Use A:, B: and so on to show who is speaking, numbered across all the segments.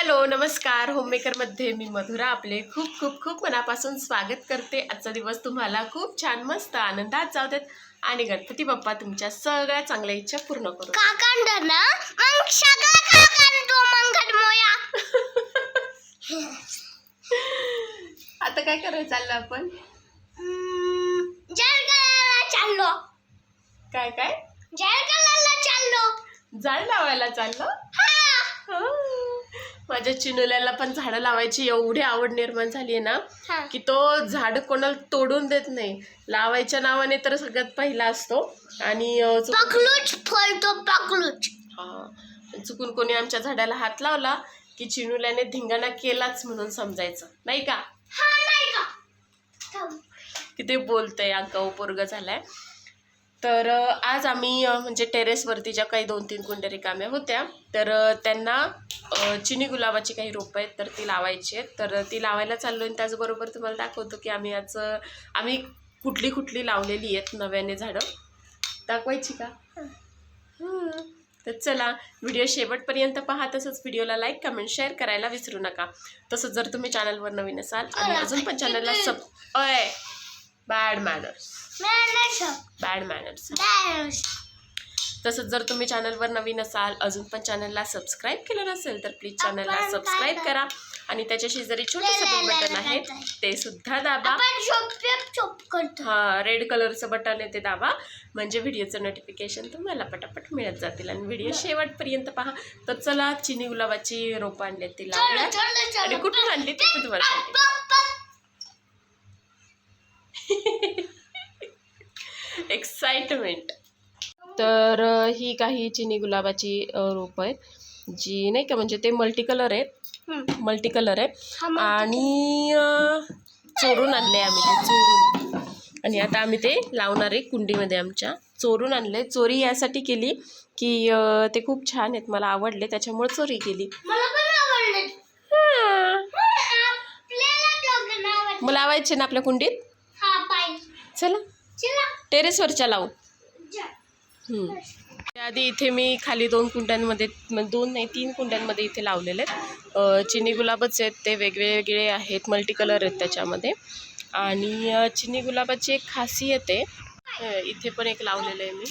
A: Hello नमस्कार. होममेकरमध्ये मी मधुरा आपले खूप खूप खूप मनापासून स्वागत करते. आजचा दिवस तुम्हाला खूप छान मस्त आनंदात जाऊ देत आणि गणपती बाप्पा तुमच्या सगळ्या चांगल्या इच्छा पूर्ण करू आता काय करायचं चाललं आपण?
B: चाललो.
A: काय काय? झाड लावायला चाललो. माझ्या चिनुल्याला पण झाडं लावायची एवढी आवड निर्माण झाली आहे ना
B: हा.
A: की तो झाड कोणाला तोडून देत नाही. लावायच्या नावाने तर सगळ्यात पहिला असतो. आणि अं, चुकून-
B: पकलूच फळतो पकलूच.
A: हा. चुकून कोणी आमच्या झाडाला हात लावला की चिनुल्याने धिंगाणा केलाच म्हणून समजायचं. नाही का?
B: हा नाही का? थांब.
A: किती बोलतंय पोरग झालाय. तर अं, आज आम्ही अं, म्हणजे टेरेसवरती ज्या काही दोन तीन कुंड्या रिकाम्या होत्या तर अं, त्यांना चिनी गुलाबाची काही रोपं आहेत तर ती लावायची आहेत. तर ती लावायला चाललो आणि त्याचबरोबर तुम्हाला दाखवतो की आम्ही आज आम्ही कुठली कुठली लावलेली आहेत नव्याने झाडं. दाखवायची का? हं. तर चला व्हिडिओ शेवटपर्यंत पहा तसंच व्हिडिओला लाईक कमेंट शेअर करायला विसरू नका. तसंच जर तुम्ही चॅनलवर नवीन असाल आणि अजून पण चॅनलला सब अय बॅड मॅनर्स. Bad manners. तसंच जर तुम्ही चॅनलवर नवीन असाल अजून पण चॅनलला सबस्क्राईब केलं नसेल तर प्लीज चॅनलला सबस्क्राईब करा. आणि त्याच्याशी जरी छोटंसं बिल बटन आहे ते सुद्धा दाबा.
B: आपण चोप चोप करतो.
A: हा रेड कलरचं बटन आहे ते दाबा. म्हणजे व्हिडिओचं नोटिफिकेशन तुम्हाला पटापट मिळत जातील. आणि व्हिडिओ शेवटपर्यंत पहा. तर चला चिनी गुलाबाची रोपं आणली ती आणि कुठून आणली ते? तुम्हाला सांगते. एक्साइटमेंट तर ही काही चिनी गुलाबाची रोपं आहेत जी नाही का म्हणजे ते मल्टी कलर आहेत. मल्टी कलर आहे आणि चोरून आणले आम्ही ते चोरून. आणि आता आम्ही ते लावणार आहे कुंडीमध्ये आमच्या. चोरून आणले चोरी यासाठी केली की ते खूप छान आहेत. मला आवडले. त्याच्यामुळे चोरी केली.
B: मला
A: हां. मग लावायचे ना आपल्या कुंडीत?
B: हा
A: चला. टेरेसवरच्या लावू. हम्म. त्याआधी इथे मी खाली दोन कुंड्यांमध्ये दोन नाही तीन कुंड्यांमध्ये इथे लावलेले आहेत. चिनी गुलाबच आहेत ते वेगवेगळे आहेत मल्टी कलर आहेत त्याच्यामध्ये. आणि चिनी गुलाबाची एक खासियत आहे इथे पण एक लावलेलं आहे मी.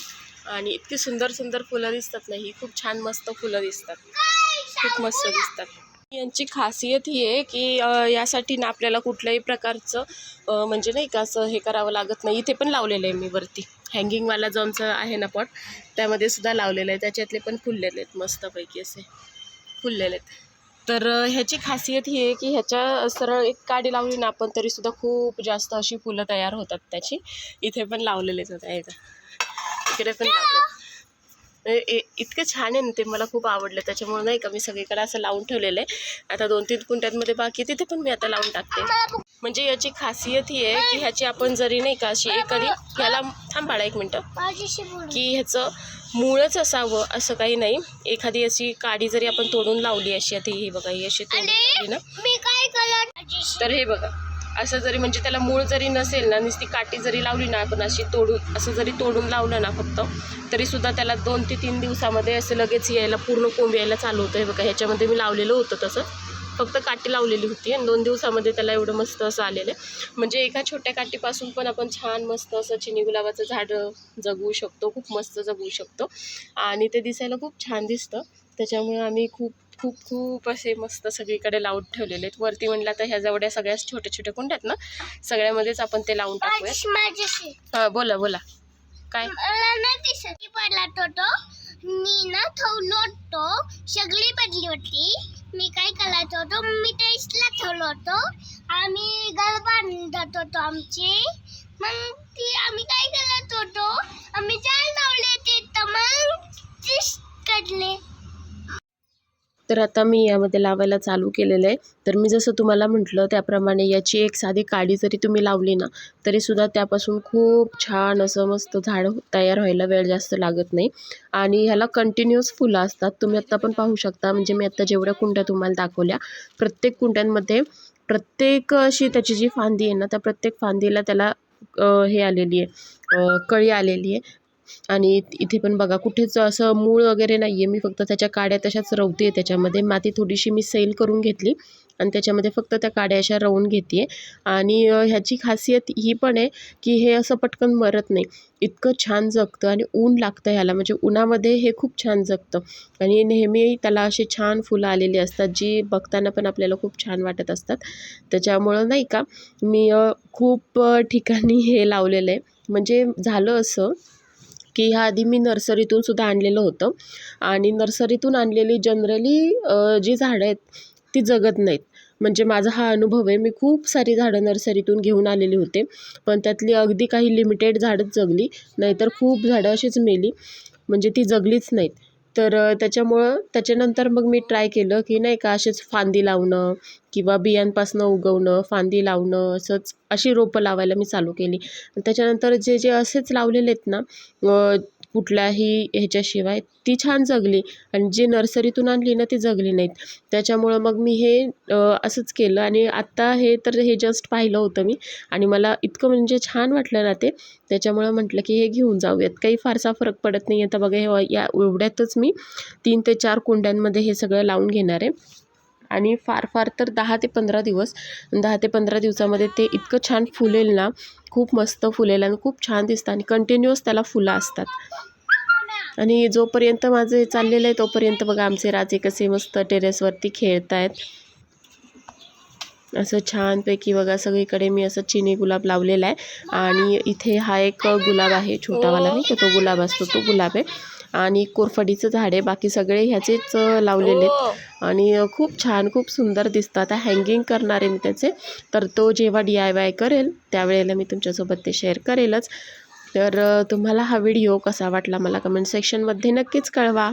A: आणि इतकी सुंदर सुंदर फुलं दिसतात ना ही खूप छान मस्त फुलं दिसतात. खूप मस्त दिसतात. यांची खासियत ही आहे की यासाठी ना आपल्याला कुठल्याही प्रकारचं म्हणजे नाही का असं हे करावं लागत नाही. इथे पण लावलेलं आहे मी वरती. हँगिंगवाला जो आमचं आहे ना पॉट त्यामध्ये सुद्धा लावलेलं आहे. त्याच्यातले पण फुललेले आहेत मस्तपैकी असे. फुललेले आहेत. तर ह्याची खासियत ही आहे की ह्याच्या सरळ एक काडी लावली ना आपण तरीसुद्धा खूप जास्त अशी फुलं तयार होतात त्याची. इथे पण लावलेलेच आहेत आहे का इकडे पण लावले इतकं छान आहे ना ते मला खूप आवडलं. त्याच्यामुळे नाही का मी सगळीकडे असं लावून ठेवलेलं आहे. आता दोन तीन कुंट्यांमध्ये बाकी तिथे पण मी आता लावून टाकते. म्हणजे याची खासियत ही आहे की ह्याची आपण जरी नाही का अशी एखादी ह्याला थांब बाळा एक मिनटं. की ह्याचं मूळच असावं असं काही नाही. एखादी अशी काडी जरी आपण तोडून लावली अशी आता ही बघा ही अशी तोडून लावली ना. तर हे बघा. असं जरी म्हणजे त्याला मूळ जरी नसेल ना नुसती काठी जरी लावली ना आपण अशी तोडून असं जरी तोडून लावलं ना फक्त तरीसुद्धा त्याला दोन ते तीन दिवसामध्ये असं लगेच यायला पूर्ण कोंब यायला चालू होतं. हे बघा ह्याच्यामध्ये मी लावलेलं होतं तसं. फक्त काठी लावलेली होती आणि दोन दिवसामध्ये त्याला एवढं मस्त असं आलेलं आहे. म्हणजे एका छोट्या काठीपासून पण आपण छान मस्त असं चिनी गुलाबाचं झाड जगवू शकतो खूप मस्त जगवू शकतो. आणि ते दिसायला खूप छान दिसतं. त्याच्यामुळे आम्ही खूप खूप खूप असे मस्त सगळीकडे लावून ठेवलेले आहेत. वरती म्हणलं तर ह्या जेवढ्या सगळ्या छोट्या छोट्या कुंड्यात ना? सगळ्यामध्येच आपण ते लावून टाकूया हां बोला बोला. काय?
B: पडला तो मी ना ठेवलो होतो सगळी पडली होती. मी काय करायचं होतो? मी टेस्टला ठेवलो होतो आम्ही घर बांधत होतो आमची. मग ती आम्ही काय करत होतो? आम्ही चाल लावले ते तर मग काढले.
A: तर आता मी यामध्ये लावायला चालू केलेलं आहे. तर मी जसं तुम्हाला म्हटलं त्याप्रमाणे याची एक साधी काडी जरी तुम्ही लावली ना तरीसुद्धा त्यापासून खूप छान असं मस्त झाड तयार व्हायला वेळ जास्त लागत नाही. आणि ह्याला कंटिन्युअस फुलं असतात. तुम्ही आत्ता पण पाहू शकता. म्हणजे मी आत्ता जेवढ्या कुंड्या तुम्हाला दाखवल्या प्रत्येक कुंड्यांमध्ये प्रत्येक अशी त्याची जी फांदी आहे ना त्या प्रत्येक फांदीला त्याला हे आलेली आहे. कळी आलेली आहे. आणि इथे पण बघा कुठेच असं मूळ वगैरे नाही आहे मी फक्त त्याच्या काड्या तशाच रवते आहे त्याच्यामध्ये. माती थोडीशी मी सैल करून घेतली आणि त्याच्यामध्ये फक्त त्या काड्या अशा रवून घेते आहे आणि ह्याची खासियत ही पण आहे की हे असं पटकन मरत नाही. इतकं छान जगतं आणि ऊन लागतं ह्याला. म्हणजे उन्हामध्ये हे खूप छान जगतं. आणि नेहमी त्याला असे छान फुलं आलेली असतात जी बघताना पण आपल्याला खूप छान वाटत असतात. त्याच्यामुळं नाही का मी खूप ठिकाणी हे लावलेलं आहे म्हणजे झालं असं. की ह्या आधी मी नर्सरीतून सुद्धा आणलेलं होतं. आणि नर्सरीतून आणलेली जनरली जी झाडं आहेत ती जगत नाहीत. म्हणजे माझा हा अनुभव आहे. मी खूप सारी झाडं नर्सरीतून घेऊन आलेली होते. पण त्यातली अगदी काही लिमिटेड झाडंच जगली. नाहीतर खूप झाडं अशीच मेली. म्हणजे ती जगलीच नाहीत. तर त्याच्यामुळं त्याच्यानंतर मग मी ट्राय केलं की नाही का असेच फांदी लावणं किंवा बियांपासनं उगवणं फांदी लावणं असंच अशी रोपं लावायला मी चालू केली. त्याच्यानंतर जे जे असेच लावलेले आहेत ना कुठल्याही ह्याच्याशिवाय ती छान जगली. आणि जी नर्सरीतून आणली ना ती जगली नाहीत. त्याच्यामुळं मग मी हे असंच केलं. आणि आत्ता हे तर हे जस्ट पाहिलं होतं मी. आणि मला इतकं म्हणजे छान वाटलं ना ते. त्याच्यामुळं म्हटलं की हे घेऊन जाऊयात. काही फारसा फरक पडत नाही आता बघा हे या एवढ्यातच मी तीन ते चार कुंड्यांमध्ये हे सगळं लावून घेणार आहे. आणि फार फार तर दहा ते पंधरा दिवस दहा ते पंधरा दिवसामध्ये ते इतकं छान फुलेल ना खूप मस्त फुलेल आणि खूप छान दिसतं आणि कंटिन्युअस त्याला फुलं असतात. आणि जोपर्यंत माझं चाललेलं आहे तोपर्यंत बघा आमचे राजे कसे मस्त टेरेसवरती खेळत आहेत असं छानपैकी बघा सगळीकडे मी असं चिनी गुलाब लावलेला आहे. आणि इथे हा एक गुलाब आहे छोटावाला नाही का? तो गुलाब असतो तो गुलाब आहे. आणि कोरफडीचं झाड आहे बाकी सगळे ह्याचेच लावलेले आहेत. आणि खूप छान खूप सुंदर दिसतं आता हँगिंग करणार आहे मी त्याचे. तर तो जेव्हा डी आय वाय करेल त्यावेळेला मी तुमच्यासोबत ते शेअर करेलच. तर तुम्हाला हा व्हिडिओ कसा वाटला मला कमेंट सेक्शनमध्ये नक्कीच कळवा.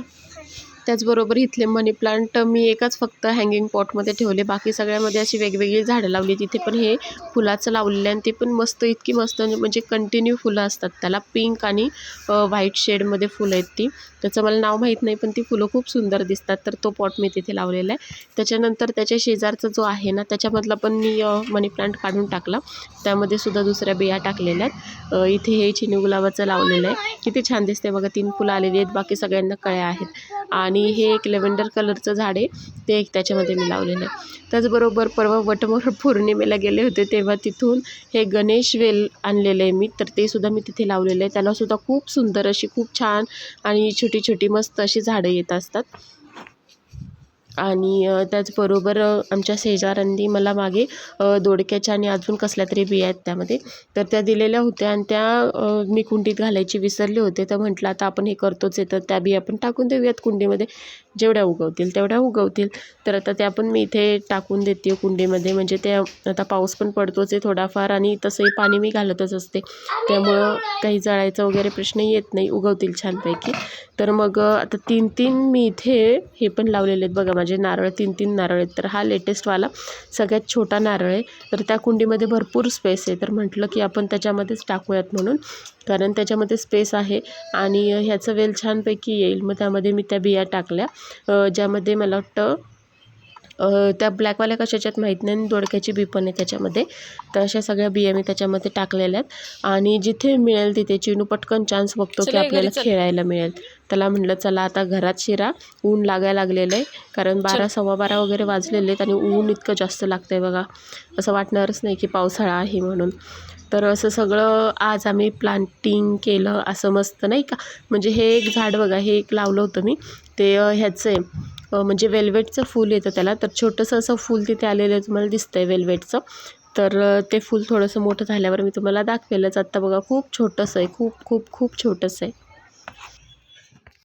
A: त्याचबरोबर इथले मनी प्लांट मी एकाच फक्त हँगिंग पॉटमध्ये ठेवले. बाकी सगळ्यामध्ये अशी वेगवेगळी झाडं लावली तिथे पण हे फुलाचं लावलेलं आहे आणि ते पण मस्त इतकी मस्त म्हणजे कंटिन्यू फुलं असतात. त्याला पिंक आणि व्हाईट शेडमध्ये फुलं आहेत ती. त्याचं मला नाव माहीत नाही पण ती फुलं खूप सुंदर दिसतात. तर तो पॉट मी तिथे लावलेला आहे. त्याच्यानंतर त्याच्या शेजारचा जो आहे ना त्याच्यामधला पण मी मनी प्लांट काढून टाकला. त्यामध्ये सुद्धा दुसऱ्या बिया टाकलेल्या आहेत. इथे हे चिनी गुलाबाचं लावलेलं आहे. किती छान दिसते बघा तीन फुलं आलेली आहेत. बाकी सगळ्यांना कळ्या आहेत. आणि आणि हे एक लेव्हेंडर कलरचं झाड आहे ते एक त्याच्यामध्ये मी लावलेलं आहे. त्याचबरोबर परवा वटमोर पौर्णिमेला गेले होते तेव्हा तिथून हे गणेश वेल आणलेलं आहे मी तर ते सुद्धा मी तिथे लावलेलं आहे. त्यालासुद्धा खूप सुंदर अशी खूप छान आणि छोटी छोटी मस्त अशी झाडं येत असतात. आणि त्याचबरोबर आमच्या शेजाऱ्यांनी मला मागे दोडक्याच्या आणि अजून कसल्या तरी बिया आहेत त्यामध्ये. तर त्या दिलेल्या होत्या आणि त्या मी कुंडीत घालायची विसरले होते. तर म्हटलं आता आपण हे करतोच आहे तर त्या बिया पण टाकून देऊयात कुंडीमध्ये. जेवढ्या उगवतील तेवढ्या उगवतील. तर आता त्या पण मी इथे टाकून देते हो कुंडीमध्ये. म्हणजे त्या आता पाऊस पण पडतोच आहे थोडाफार आणि तसंही पाणी मी घालतच असते. त्यामुळं काही जळायचा वगैरे प्रश्न येत नाही. उगवतील छानपैकी. तर मग आता तीन तीन मी इथे हे पण लावलेले आहेत बघा. माझे नारळ तीन तीन नारळ आहेत. तर हा लेटेस्टवाला सगळ्यात छोटा नारळ आहे. तर त्या कुंडीमध्ये भरपूर स्पेस आहे. तर म्हटलं की आपण त्याच्यामध्येच टाकूयात म्हणून. कारण त्याच्यामध्ये स्पेस आहे आणि ह्याचं वेल छानपैकी येईल. मग त्यामध्ये मी त्या बिया टाकल्या. ज्यामध्ये मला वाटतं त्या ब्लॅकवाल्या कशाच्यात माहीत नाही आणि दोडक्याची बी पण आहे त्याच्यामध्ये. तर अशा सगळ्या बिया मी त्याच्यामध्ये टाकलेल्या आहेत. आणि जिथे मिळेल तिथे चिनू पटकन चान्स बघतो की आपल्याला. खेळायला मिळेल. त्याला म्हटलं चला आता घरात शिरा ऊन लागायला लागलेलं आहे. कारण बारा सव्वा बारा वगैरे वाजलेले आहेत आणि ऊन इतकं जास्त लागतं आहे बघा. असं वाटणारच नाही की पावसाळा आहे म्हणून. तर असं सगळं आज आम्ही प्लांटिंग केलं असं मस्त नाही का? म्हणजे हे एक झाड बघा हे एक लावलं होतं मी. ते ह्याचं आहे. म्हणजे वेल्वेटचं फूल येतं त्याला. तर छोटंसं असं फूल तिथे आलेलं आहे तुम्हाला दिसतं आहे वेल्वेटचं तर ते फूल थोडंसं मोठं झाल्यावर मी तुम्हाला दाखवेलच. आत्ता बघा खूप छोटंसं आहे. खूप खूप खूप छोटंसं आहे.